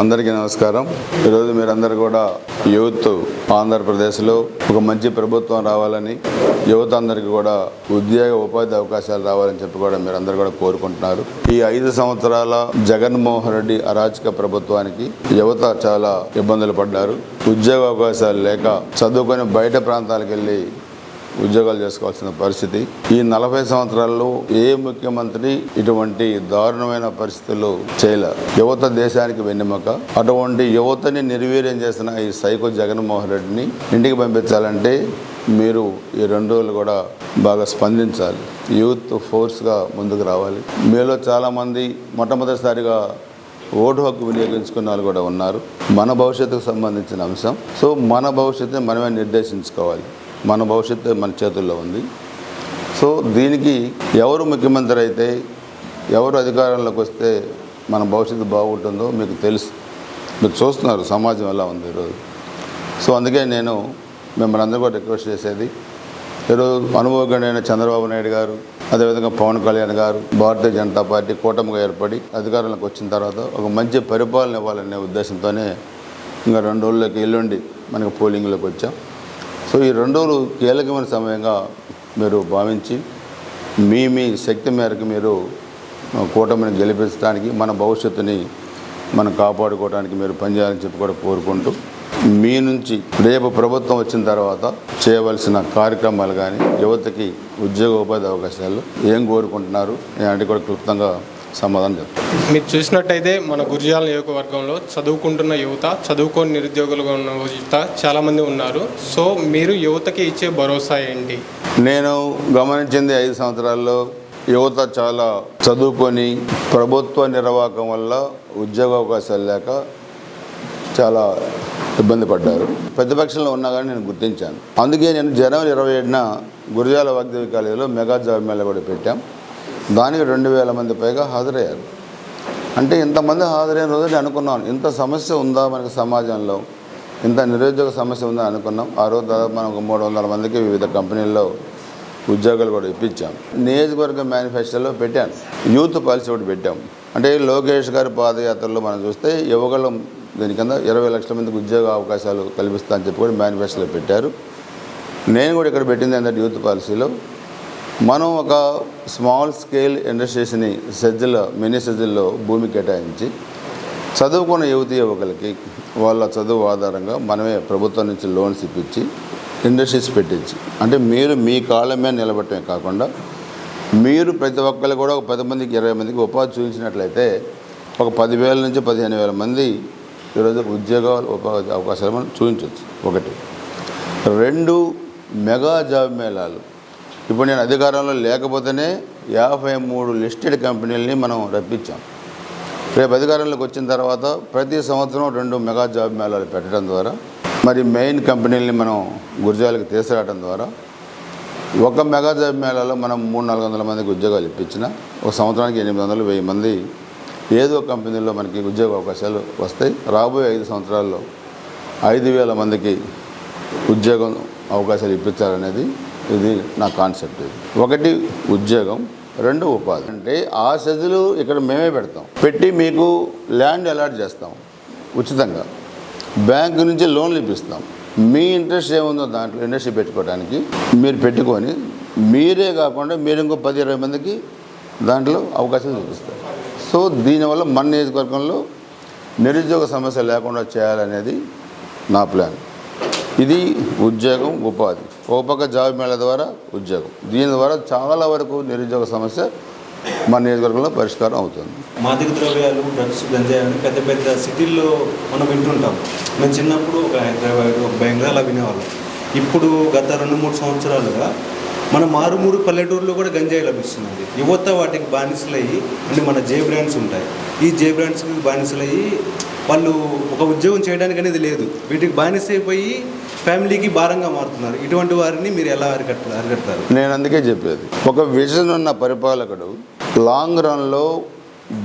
అందరికీ నమస్కారం. ఈరోజు మీరందరూ కూడా యూత్ ఆంధ్రప్రదేశ్లో ఒక మంచి ప్రభుత్వం రావాలని యువత అందరికీ కూడా ఉద్యోగ ఉపాధి అవకాశాలు రావాలని చెప్పి కూడా మీరందరూ కూడా కోరుకుంటున్నారు. ఈ ఐదు సంవత్సరాల జగన్మోహన్ రెడ్డి అరాచక ప్రభుత్వానికి యువత చాలా ఇబ్బందులు పడ్డారు. ఉద్యోగ అవకాశాలు లేక చదువుకొని బయట ప్రాంతాలకు వెళ్ళి ఉద్యోగాలు చేసుకోవాల్సిన పరిస్థితి. ఈ నలభై సంవత్సరాల్లో ఏ ముఖ్యమంత్రి ఇటువంటి దారుణమైన పరిస్థితుల్లో చేయలే? యువత దేశానికి వెన్నెముక. అటువంటి యువతని నిర్వీర్యం చేసిన ఈ సైకో జగన్మోహన్ రెడ్డిని ఇంటికి పంపించాలంటే మీరు ఈ రెండు రోజులు కూడా బాగా స్పందించాలి. యూత్ ఫోర్స్గా ముందుకు రావాలి. మీలో చాలామంది మొట్టమొదటిసారిగా ఓటు హక్కు వినియోగించుకున్న వాళ్ళు కూడా ఉన్నారు. మన భవిష్యత్తుకు సంబంధించిన అంశం. సో మన భవిష్యత్తుని మనమే నిర్దేశించుకోవాలి. మన భవిష్యత్తు మన చేతుల్లో ఉంది. సో దీనికి ఎవరు ముఖ్యమంత్రి అయితే ఎవరు అధికారంలోకి వస్తే మన భవిష్యత్తు బాగుంటుందో మీకు తెలుసు. మీరు చూస్తున్నారు సమాజం ఎలా ఉంది ఈరోజు. సో అందుకే నేను మిమ్మల్ని అందరూ కూడా రిక్వెస్ట్ చేసేది ఈరోజు అనుభవజ్ఞుడైన చంద్రబాబు నాయుడు గారు అదేవిధంగా పవన్ కళ్యాణ్ గారు భారతీయ జనతా పార్టీ కూటమిగా ఏర్పడి అధికారంలోకి వచ్చిన తర్వాత ఒక మంచి పరిపాలన ఇవ్వాలనే ఉద్దేశంతోనే ఇంకా రెండు రోజుల్లోకి ఎల్లుండి మనకి పోలింగ్లోకి వచ్చాం. సో ఈ రెండు రోజులు కీలకమైన సమయంగా మీరు భావించి మీ మీ శక్తి మేరకు మీరు కూటమిని గెలిపించడానికి మన భవిష్యత్తుని మనం కాపాడుకోవడానికి మీరు పనిచేయాలని చెప్పి కూడా కోరుకుంటూ మీ నుంచి రేపు ప్రభుత్వం వచ్చిన తర్వాత చేయవలసిన కార్యక్రమాలు కానీ యువతకి ఉద్యోగ ఉపాధి అవకాశాలు ఏం కోరుకుంటున్నారు అంటే కూడా క్లుప్తంగా సమాధానం చెప్తాను. మీరు చూసినట్టయితే మన గురిజాల నియోజకవర్గంలో చదువుకుంటున్న యువత చదువుకోని నిరుద్యోగులుగా ఉన్న యువత చాలామంది ఉన్నారు. సో మీరు యువతకి ఇచ్చే భరోసా ఏంటి? నేను గమనించింది ఐదు సంవత్సరాల్లో యువత చాలా చదువుకొని ప్రభుత్వ నిర్వాహకం వల్ల ఉద్యోగ అవకాశాలు లేక చాలా ఇబ్బంది పడ్డారు. ప్రతిపక్షంలో ఉన్నా కానీ నేను గుర్తించాను. అందుకే నేను జనవరి ఇరవై ఏడున గురిజాల వాగ్దేవి కాలేజీలో మెగా జాబ్ మేళ కూడా పెట్టాం. దానికి రెండు వేల మంది పైగా హాజరయ్యారు. అంటే ఇంతమంది హాజరైన రోజు నేను అనుకున్నాను ఇంత సమస్య ఉందా మనకి సమాజంలో? ఇంత నిరుద్యోగ సమస్య ఉందా అనుకున్నాం. ఆ రోజు దాదాపు మనం ఒక మూడు వందల మందికి వివిధ కంపెనీల్లో ఉద్యోగాలు కూడా ఇప్పించాం. నియోజకవర్గ మేనిఫెస్టోలో పెట్టాను. యూత్ పాలసీ ఒకటి పెట్టాం. అంటే లోకేష్ గారి పాదయాత్రలో మనం చూస్తే యువకులు దీని కింద ఇరవై లక్షల మందికి ఉద్యోగ అవకాశాలు కల్పిస్తా అని చెప్పి కూడా మేనిఫెస్టోలో పెట్టారు. నేను కూడా ఇక్కడ పెట్టింది ఏంటంటే యూత్ పాలసీలో మనం ఒక స్మాల్ స్కేల్ ఇండస్ట్రీస్ని సెజ్జల మినీ సెజ్జల్లో భూమి కేటాయించి చదువుకున్న యువతి యువకులకి వాళ్ళ చదువు ఆధారంగా మనమే ప్రభుత్వం నుంచి లోన్స్ ఇప్పించి ఇండస్ట్రీస్ పెట్టించి అంటే మీరు మీ కాళ్ళ మీద నిలబడటమే కాకుండా మీరు ప్రతి ఒక్కరు కూడా ఒక పది మందికి ఇరవై మందికి ఉపాధి చూపించినట్లయితే ఒక పదివేల నుంచి పదిహేను వేల మంది ఈరోజు ఉద్యోగాలు ఉపాధి అవకాశాలు మనం చూపించవచ్చు. ఒకటి. రెండు మెగా జాబ్ మేళాలు. ఇప్పుడు నేను అధికారంలో లేకపోతేనే యాభై మూడు లిస్టెడ్ కంపెనీలని మనం రప్పించాం. రేపు అధికారంలోకి వచ్చిన తర్వాత ప్రతి సంవత్సరం రెండు మెగా జాబ్ మేళాలు పెట్టడం ద్వారా మరి మెయిన్ కంపెనీలని మనం గుర్జాలకు తీసుకురావడం ద్వారా ఒక మెగా జాబ్ మేళాలో మనం మూడు నాలుగు వందల మందికి ఉద్యోగాలు ఇప్పించిన ఒక సంవత్సరానికి ఎనిమిది వందలు వెయ్యి మంది ఏదో కంపెనీలో మనకి ఉద్యోగ అవకాశాలు వస్తాయి. రాబోయే ఐదు సంవత్సరాల్లో ఐదు వేల మందికి ఉద్యోగం అవకాశాలు ఇప్పించాలనేది ఇది నా కాన్సెప్ట్ ఇది. ఒకటి ఉద్యోగం రెండు ఉపాధి. అంటే ఆ సెజులు ఇక్కడ మేమే పెడతాం. పెట్టి మీకు ల్యాండ్ అలాట్ చేస్తాం. ఉచితంగా. బ్యాంకు నుంచి లోన్లు ఇప్పిస్తాం. మీ ఇంట్రెస్ట్ ఏముందో దాంట్లో ఇండస్ట్రీ పెట్టుకోవడానికి మీరు పెట్టుకొని మీరే కాకుండా మీరు ఇంకో పది ఇరవై మందికి దాంట్లో అవకాశం చూపిస్తారు. సో దీనివల్ల మన నియోజకవర్గంలో నిరుద్యోగ సమస్య లేకుండా చేయాలనేది నా ప్లాన్. ఇది ఉద్యోగం ఉపాధి. ఒక పక్క జాబ్ మేళ ద్వారా ఉద్యోగం. దీని ద్వారా చాలా వరకు నిరుద్యోగ సమస్య మన నియోజకవర్గంలో పరిష్కారం అవుతుంది. మాదక ద్రవ్యాలు డ్రగ్స్ గంజాయి అని పెద్ద పెద్ద సిటీల్లో మనం వింటుంటాం. మేము చిన్నప్పుడు ఒక హైదరాబాద్ ఒక బెంగాల్ వినేవాళ్ళం. ఇప్పుడు గత రెండు మూడు సంవత్సరాలుగా మన మారుమూరు పల్లెటూరులో కూడా గంజాయి లభిస్తున్నది యువత వాటికి బానిసలయ్యి అంటే మన జే బ్రాండ్స్ ఉంటాయి. ఈ జే బ్రాండ్స్కి బానిసలయ్యి వాళ్ళు ఒక ఉద్యోగం చేయడానికి అనేది లేదు. వీటికి బానిసైపోయి ఫ్యామిలీకి భారంగా మారుతున్నారు. ఇటువంటి వారిని మీరు ఎలా అరికట్ట అరికడతారు? నేను అందుకే చెప్పేది. ఒక విజన్ ఉన్న పరిపాలకుడు లాంగ్ రన్లో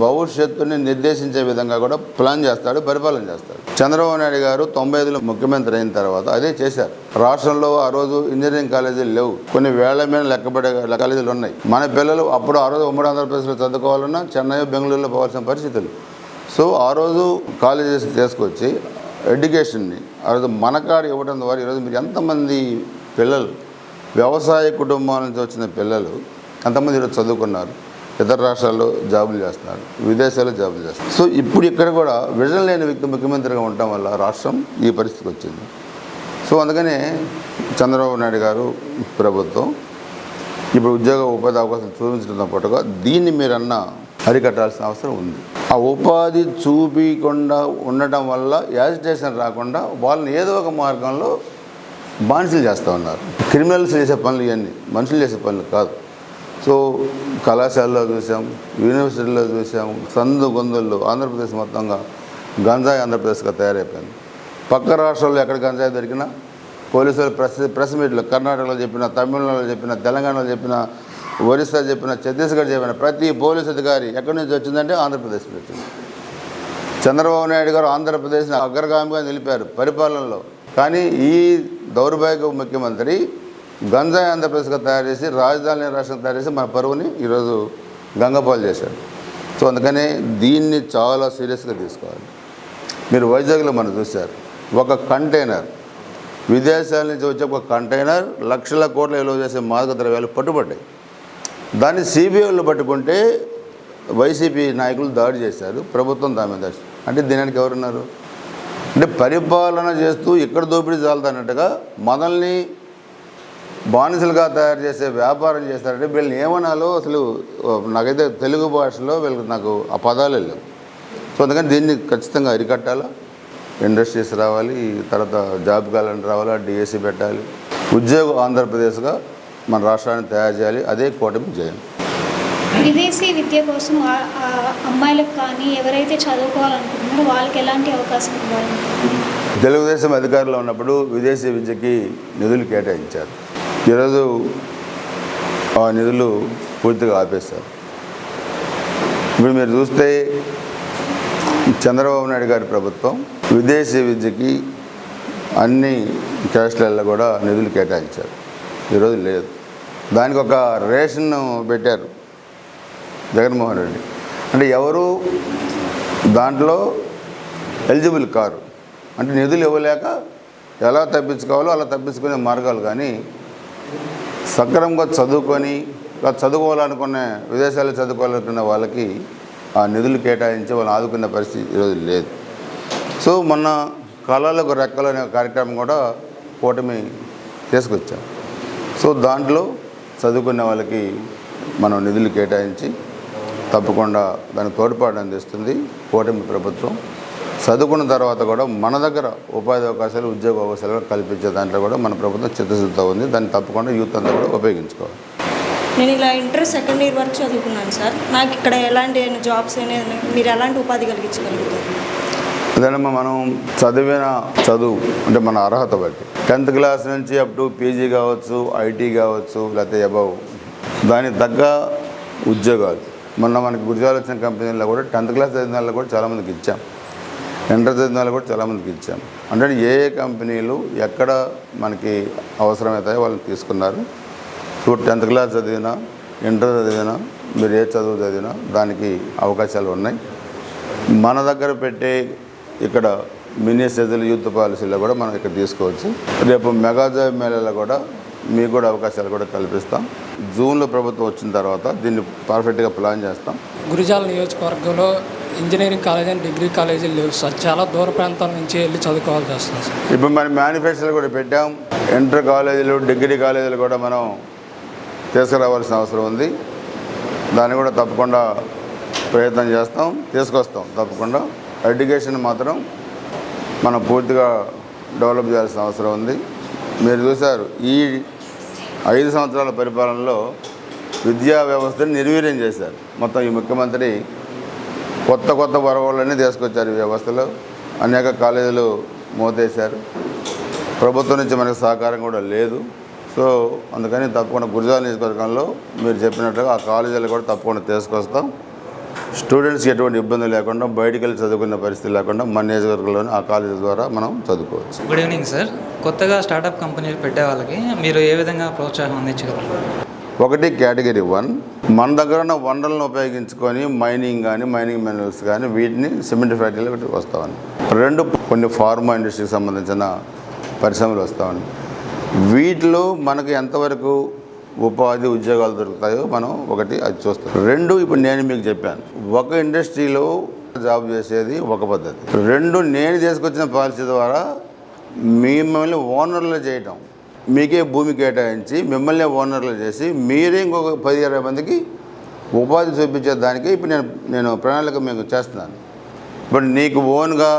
భవిష్యత్తుని నిర్దేశించే విధంగా కూడా ప్లాన్ చేస్తాడు పరిపాలన చేస్తాడు. చంద్రబాబు నాయుడు గారు తొంభై ఐదులో ముఖ్యమంత్రి అయిన తర్వాత అదే చేశారు. రాష్ట్రంలో ఆ రోజు ఇంజనీరింగ్ కాలేజీలు లేవు. కొన్ని వేల మీద లెక్కబడే కాలేజీలు ఉన్నాయి. మన పిల్లలు అప్పుడు ఆ రోజు ఉమ్మడి ఆంధ్రప్రదేశ్లో చదువుకోవాలన్నా చెన్నై బెంగళూరులో పోవాల్సిన పరిస్థితులు. సో ఆ రోజు కాలేజెస్ తీసుకొచ్చి ఎడ్యుకేషన్ని ఆ రోజు మనకాడ ఇవ్వడం ద్వారా ఈరోజు మీరు ఎంతమంది పిల్లలు వ్యవసాయ కుటుంబాల నుంచి వచ్చిన పిల్లలు ఎంతమంది ఈరోజు చదువుకున్నారు? ఇతర రాష్ట్రాల్లో జాబులు చేస్తున్నారు విదేశాల్లో జాబులు చేస్తున్నారు. సో ఇప్పుడు ఇక్కడ కూడా విజన్ లేని వ్యక్తి ముఖ్యమంత్రిగా ఉండటం వల్ల రాష్ట్రం ఈ పరిస్థితికి వచ్చింది. సో అందుకనే చంద్రబాబు నాయుడు గారు ప్రభుత్వం ఇప్పుడు ఉద్యోగ ఉపాధి అవకాశాలు చూపించడంతో పాటుగా దీన్ని మీరన్నా అరికట్టాల్సిన అవసరం ఉంది. ఆ ఉపాధి చూపించకుండా ఉండటం వల్ల యాజిటేషన్ రాకుండా వాళ్ళని ఏదో ఒక మార్గంలో బానిసలు చేస్తూ ఉన్నారు. క్రిమినల్స్ చేసే పనులు ఇవన్నీ మనుషులు చేసే పనులు కాదు. సో కళాశాలలో చూసాం యూనివర్సిటీలో చూసాం సందు గొందుల్లో ఆంధ్రప్రదేశ్ మొత్తంగా గంజాయి ఆంధ్రప్రదేశ్గా తయారైపోయింది. పక్క రాష్ట్రాల్లో ఎక్కడ గంజాయి దొరికినా పోలీసులు ప్రెస్ ప్రెస్ మీట్లు కర్ణాటకలో చెప్పిన తమిళనాడులో చెప్పిన తెలంగాణలో చెప్పిన ఒరిస్సా చెప్పిన ఛత్తీస్గఢ్ చెప్పిన ప్రతి పోలీస్ అధికారి ఎక్కడి నుంచి వచ్చిందంటే ఆంధ్రప్రదేశ్ వచ్చింది. చంద్రబాబు నాయుడు గారు ఆంధ్రప్రదేశ్ని అగ్రగామిగా నిలిపారు పరిపాలనలో. కానీ ఈ దౌర్భాగ్య ముఖ్యమంత్రి గంజాయి ఆంధ్రప్రదేశ్గా తయారు చేసి రాజధాని రాష్ట్రం తయారు చేసి మన పరువుని ఈరోజు గంగపాలు చేశాడు. సో అందుకనే దీన్ని చాలా సీరియస్గా తీసుకోవాలి. మీరు వైజాగ్లో మనం చూశారు ఒక కంటైనర్ విదేశాల నుంచి వచ్చే ఒక కంటైనర్ లక్షల కోట్ల విలువ చేసే మాదక ద్రవ్యాలు పట్టుబడ్డాయి. దాన్ని సిబిఐలో పట్టుకుంటే వైసీపీ నాయకులు దాడి చేశారు ప్రభుత్వం దాని మీద అంటే దీనికి ఎవరున్నారు? అంటే పరిపాలన చేస్తూ ఇక్కడ దోపిడీ చాలదన్నట్టుగా మనల్ని బానిసలుగా తయారు చేసే వ్యాపారం చేస్తారంటే వీళ్ళని ఏమనాలో అసలు నాకైతే తెలుగు భాషలో వీళ్ళకి నాకు ఆ పదాలు లేవు. సో అందుకని దీన్ని ఖచ్చితంగా అరికట్టాలా? ఇండస్ట్రీస్ రావాలి తర్వాత జాబ్ క్యాలెండర్ రావాలా డిఎస్సి పెట్టాలి. ఉద్యోగ ఆంధ్రప్రదేశ్గా మన రాష్ట్రాన్ని తయారు చేయాలి అదే కూటమి జయం. విదేశీ విద్య కోసం అమ్మాయిలకు కానీ ఎవరైతే చదువుకోవాలనుకుంటున్నారో వాళ్ళకి ఎలాంటి అవకాశం ఇవ్వాలి? తెలుగుదేశం అధికారంలో ఉన్నప్పుడు విదేశీ విద్యకి నిధులు కేటాయించారు. ఈరోజు ఆ నిధులు పూర్తిగా ఆపేశారు. ఇప్పుడు మీరు చూస్తే చంద్రబాబు నాయుడు గారి ప్రభుత్వం విదేశీ విద్యకి అన్ని క్యాస్ట్లలో కూడా నిధులు కేటాయించారు. ఈరోజు లేదు. దానికి ఒక రేషన్ పెట్టారు జగన్మోహన్ రెడ్డి. అంటే ఎవరు? దాంట్లో ఎలిజిబుల్ కారు. అంటే నిధులు ఇవ్వలేక ఎలా తప్పించుకోవాలో అలా తప్పించుకునే మార్గాలు కానీ సక్రమంగా చదువుకొని చదువుకోవాలనుకునే విదేశాల్లో చదువుకోవాలనుకునే వాళ్ళకి ఆ నిధులు కేటాయించి వాళ్ళని ఆదుకునే పరిస్థితి ఈరోజు లేదు. సో మొన్న కళలకు రెక్కలు అనే కార్యక్రమం కూడా కూటమి తీసుకొచ్చాం సో దాంట్లో చదువుకునే వాళ్ళకి మనం నిధులు కేటాయించి తప్పకుండా దానికి తోడ్పాటు అందిస్తుంది కూటమి ప్రభుత్వం. చదువుకున్న తర్వాత కూడా మన దగ్గర ఉపాధి అవకాశాలు ఉద్యోగ అవకాశాలు కల్పించే దాంట్లో కూడా మన ప్రభుత్వం చిత్తశుద్ధితో ఉంది. దాన్ని తప్పకుండా యూత్ అంతా కూడా ఉపయోగించుకోవాలి. నేను ఇలా ఇంటర్ సెకండ్ ఇయర్ వరకు చదువుకున్నాను సార్. నాకు ఇక్కడ ఎలాంటి జాబ్స్ అనేది మీరు ఎలాంటి ఉపాధి కలిగించగలుగుతారు? అదేనమ్మా మనం చదివిన చదువు అంటే మన అర్హత బట్టి. టెన్త్ క్లాస్ నుంచి అప్ టు పీజీ కావచ్చు ఐటీ కావచ్చు లేకపోతే అబవ్ దానికి తగ్గ ఉద్యోగాలు. మొన్న మనకి గురిజాలు వచ్చిన కంపెనీల్లో కూడా టెన్త్ క్లాస్ చదివిన వాళ్ళు కూడా చాలామందికి ఇచ్చాం. ఇంటర్ చదివిన వాళ్ళు కూడా చాలామందికి ఇచ్చాం. అంటే ఏ ఏ కంపెనీలు ఎక్కడ మనకి అవసరమవుతాయో వాళ్ళని తీసుకున్నారు. సో టెన్త్ క్లాస్ చదివినా ఇంటర్ చదివినా మీరు ఏ చదువు చదివినా దానికి అవకాశాలు ఉన్నాయి. మన దగ్గర పెట్టే ఇక్కడ మినీ సైజుల యూత్ పాలసీలో కూడా మనం ఇక్కడ తీసుకోవచ్చు. రేపు మెగా జాబ్ మేళాలో కూడా మీకు కూడా అవకాశాలు కూడా కల్పిస్తాం. జూన్లో ప్రభుత్వం వచ్చిన తర్వాత దీన్ని పర్ఫెక్ట్గా ప్లాన్ చేస్తాం. గురిజాల నియోజకవర్గంలో ఇంజనీరింగ్ కాలేజ్ అండ్ డిగ్రీ కాలేజీలు లేవు సార్. చాలా దూర ప్రాంతాల నుంచి వెళ్ళి చదువుకోవాల్సి వస్తుంది సార్. ఇప్పుడు మన మేనిఫెస్టోలు కూడా పెట్టాం. ఇంటర్ కాలేజీలు డిగ్రీ కాలేజీలు కూడా మనం తీసుకురావాల్సిన అవసరం ఉంది. దాన్ని కూడా తప్పకుండా ప్రయత్నం చేస్తాం. తీసుకొస్తాం తప్పకుండా. ఎడ్యుకేషన్ మాత్రం మనం పూర్తిగా డెవలప్ చేయాల్సిన అవసరం ఉంది. మీరు చూశారు ఈ ఐదు సంవత్సరాల పరిపాలనలో విద్యా వ్యవస్థను నిర్వీర్యం చేశారు. మొత్తం ఈ ముఖ్యమంత్రి కొత్త కొత్త వరవళ్ళని తీసుకొచ్చారు ఈ వ్యవస్థలో. అనేక కాలేజీలు మూతేశారు. ప్రభుత్వం నుంచి మనకు సహకారం కూడా లేదు. సో అందుకని తప్పకుండా గురిజాల నియోజకవర్గంలో మీరు చెప్పినట్లుగా ఆ కాలేజీలు కూడా తప్పకుండా తీసుకొస్తాం. స్టూడెంట్స్కి ఎటువంటి ఇబ్బంది లేకుండా బయటికి వెళ్ళి చదువుకునే పరిస్థితి లేకుండా మన నియోజకవర్గంలోనే ఆ కాలేజీ ద్వారా మనం చదువుకోవచ్చు. గుడ్ ఈవినింగ్ సార్ కొత్తగా స్టార్టప్ కంపెనీలు పెట్టే వాళ్ళకి మీరు ఏ విధంగా ప్రోత్సాహం అందించగలరు? ఒకటి కేటగిరీ వన్. మన దగ్గర ఉన్న వనరులను ఉపయోగించుకొని మైనింగ్ కానీ మైనింగ్ మినరల్స్ కానీ వీటిని సిమెంట్ ఫ్యాక్టరీలో వస్తామని రెండు కొన్ని ఫార్మా ఇండస్ట్రీకి సంబంధించిన పరిశ్రమలు వస్తామని వీటిలో మనకు ఎంతవరకు ఉపాధి ఉద్యోగాలు దొరుకుతాయో మనం ఒకటి అది చూస్తాం. రెండు ఇప్పుడు నేను మీకు చెప్పాను. ఒక ఇండస్ట్రీలో జాబ్ చేసేది ఒక పద్ధతి. రెండు నేను తీసుకొచ్చిన పాలసీ ద్వారా మిమ్మల్ని ఓనర్లు చేయటం. మీకే భూమి కేటాయించి మిమ్మల్ని ఓనర్లు చేసి మీరే ఇంకొక పది ఇరవై మందికి ఉపాధి చూపించే దానికి ఇప్పుడు నేను నేను ప్రణాళిక మీకు చేస్తున్నాను. ఇప్పుడు నీకు ఓన్గా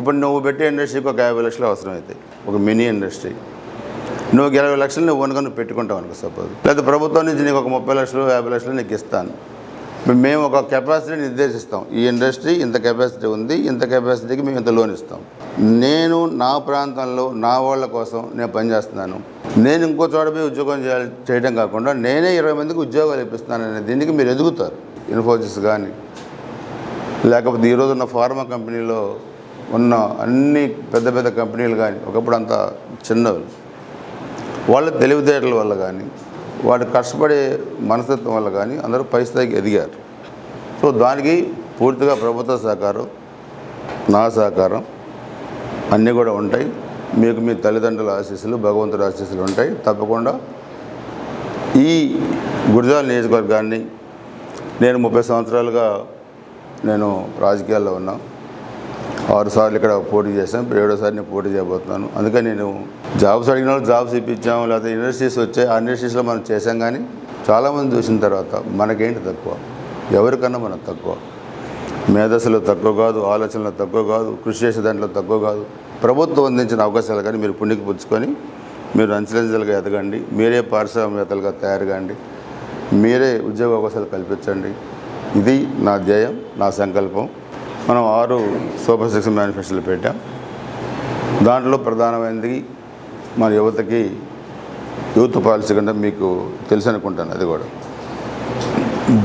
ఇప్పుడు నువ్వు పెట్టే ఇండస్ట్రీకి ఒక యాభై లక్షలు అవసరం అవుతాయి ఒక మినీ ఇండస్ట్రీ. నువ్వు ఇరవై లక్షలు నువ్వు ఓన్గా నువ్వు పెట్టుకుంటావు అనుకో సపోజ్. లేదా ప్రభుత్వం నుంచి నీకు ఒక ముప్పై లక్షలు యాభై లక్షలు నీకు ఇస్తాను. మేము ఒక కెపాసిటీ నిర్దేశిస్తాం. ఈ ఇండస్ట్రీ ఇంత కెపాసిటీ ఉంది ఇంత కెపాసిటీకి మేము ఇంత లోన్ ఇస్తాం. నేను నా ప్రాంతంలో నా వాళ్ళ కోసం నేను పనిచేస్తున్నాను నేను ఇంకో చోట పోయి ఉద్యోగం చేయాలి చేయడం కాకుండా నేనే ఇరవై మందికి ఉద్యోగాలు ఇప్పిస్తున్నాను అనే దీనికి మీరు ఎదుగుతారు. ఇన్ఫోసిస్ కానీ. లేకపోతే ఈరోజు ఉన్న ఫార్మా కంపెనీలో ఉన్న అన్ని పెద్ద పెద్ద కంపెనీలు కానీ ఒకప్పుడు అంతా చిన్నవి. వాళ్ళ తెలివితేటల వల్ల కానీ వాడు కష్టపడే మనస్తత్వం వల్ల కానీ అందరూ పై స్థాయికి ఎదిగారు. సో దానికి పూర్తిగా ప్రభుత్వ సహకారం నా సహకారం అన్నీ కూడా ఉంటాయి. మీకు మీ తల్లిదండ్రుల ఆశీస్సులు భగవంతుడి ఆశీస్సులు ఉంటాయి. తప్పకుండా ఈ గురిజాల నియోజకవర్గాన్ని నేను ముప్పై సంవత్సరాలుగా నేను రాజకీయాల్లో ఉన్నా ఆరు సార్లు ఇక్కడ పోటీ చేశాను ఇప్పుడు ఏడోసారి నేను పోటీ చేయబోతున్నాను. అందుకని నేను జాబ్స్ అడిగిన వాళ్ళు జాబ్స్ ఇప్పించాము లేకపోతే ఇండస్ట్రీస్ వచ్చాయి ఆ ఇండస్ట్రీస్లో మనం చేసాం కానీ చాలామంది చూసిన తర్వాత మనకేంటి తక్కువ? ఎవరికన్నా మనం తక్కువ. మేధస్సులో తక్కువ కాదు ఆలోచనలో తక్కువ కాదు కృషి చేసే దాంట్లో తక్కువ కాదు. ప్రభుత్వం అందించిన అవకాశాలు కానీ మీరు పుణ్యకి పుచ్చుకొని మీరు అంచెలంచెలుగా ఎదగండి మీరే పారిశ్రామికవేత్తలుగా తయారు కాండి మీరే ఉద్యోగ అవకాశాలు కల్పించండి. ఇది నా ధ్యేయం నా సంకల్పం. మనం ఆరు సూపర్ సిక్స్ మేనిఫెస్టోలు పెట్టాం. దాంట్లో ప్రధానమైనది మన యువతకి యూత్ పాలసీ కంటే మీకు తెలుసు అనుకుంటాను అది కూడా.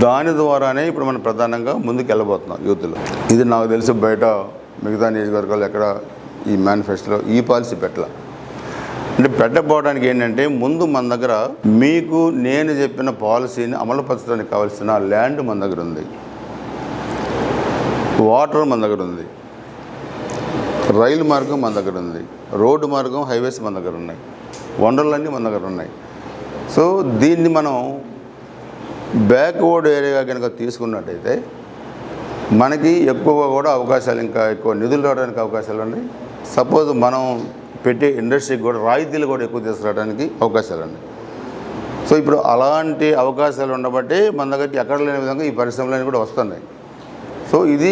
దాని ద్వారానే ఇప్పుడు మనం ప్రధానంగా ముందుకు వెళ్ళబోతున్నాం యూత్లో. ఇది నాకు తెలిసి బయట మిగతా నియోజకవర్గాలు ఎక్కడ ఈ మేనిఫెస్టోలో ఈ పాలసీ పెట్టాల. అంటే పెట్టకపోవడానికి ఏంటంటే ముందు మన దగ్గర మీకు నేను చెప్పిన పాలసీని అమలుపరచడానికి కావాల్సిన ల్యాండ్ మన దగ్గర ఉంది. వాటర్ మన దగ్గర ఉంది. రైలు మార్గం మన దగ్గర ఉంది. రోడ్డు మార్గం హైవేస్ మన దగ్గర ఉన్నాయి. వండర్లన్నీ మన దగ్గర ఉన్నాయి. సో దీన్ని మనం బ్యాక్వర్డ్ ఏరియా కనుక తీసుకున్నట్టయితే మనకి ఎక్కువగా కూడా అవకాశాలు ఇంకా ఎక్కువ నిధులు రావడానికి అవకాశాలు ఉన్నాయి. సపోజ్ మనం పెట్టే ఇండస్ట్రీకి కూడా రాయితీలు కూడా ఎక్కువ తీసుకురావడానికి అవకాశాలు ఉన్నాయి. సో ఇప్పుడు అలాంటి అవకాశాలు ఉండబట్టి మన దగ్గరికి ఎక్కడ లేని విధంగా ఈ పరిశ్రమలన్నీ కూడా వస్తున్నాయి. సో ఇది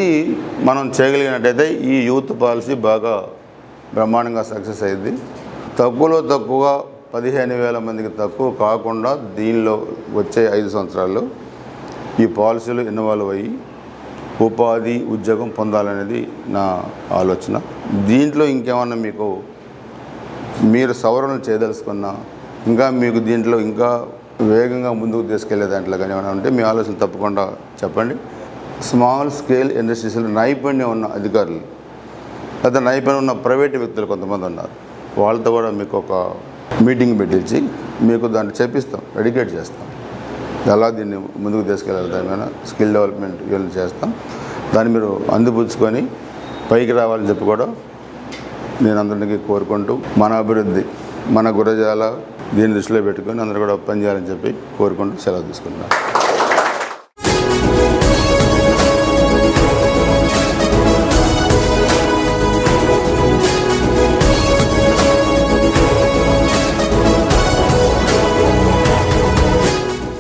మనం చేయగలిగినట్టయితే ఈ యూత్ పాలసీ బాగా బ్రహ్మాండంగా సక్సెస్ అయింది. తక్కువలో తక్కువ పదిహేను వేల మందికి తక్కువ కాకుండా దీనిలో వచ్చే ఐదు సంవత్సరాల్లో ఈ పాలసీలు ఇన్వాల్వ్ అయ్యి ఉపాధి ఉద్యోగం పొందాలనేది నా ఆలోచన. దీంట్లో ఇంకేమన్నా మీకు మీరు సవరణలు చేయదలుచుకున్నా ఇంకా మీకు దీంట్లో ఇంకా వేగంగా ముందుకు తీసుకెళ్ళే దాంట్లో కానీ ఏమైనా ఉంటే మీ ఆలోచన తప్పకుండా చెప్పండి. స్మాల్ స్కేల్ ఇండస్ట్రీస్లో నైపుణ్యం ఉన్న అధికారులు లేదా నైపుణ్యం ఉన్న ప్రైవేట్ వ్యక్తులు కొంతమంది ఉన్నారు. వాళ్ళతో కూడా మీకు ఒక మీటింగ్ పెట్టించి మీకు దాన్ని చెప్పిస్తాం ఎడ్యుకేట్ చేస్తాం. ఎలా దీన్ని ముందుకు తీసుకెళ్ళాలి దాని స్కిల్ డెవలప్మెంట్ ఇవన్నీ చేస్తాం. దాన్ని మీరు అందిపుచ్చుకొని పైకి రావాలని చెప్పి కూడా నేను అందరికీ కోరుకుంటూ మన అభివృద్ధి మన గురజాల దీన్ని దృష్టిలో పెట్టుకొని అందరూ కూడా పనిచేయాలని చెప్పి కోరుకుంటూ సెలవు తీసుకుంటున్నాను.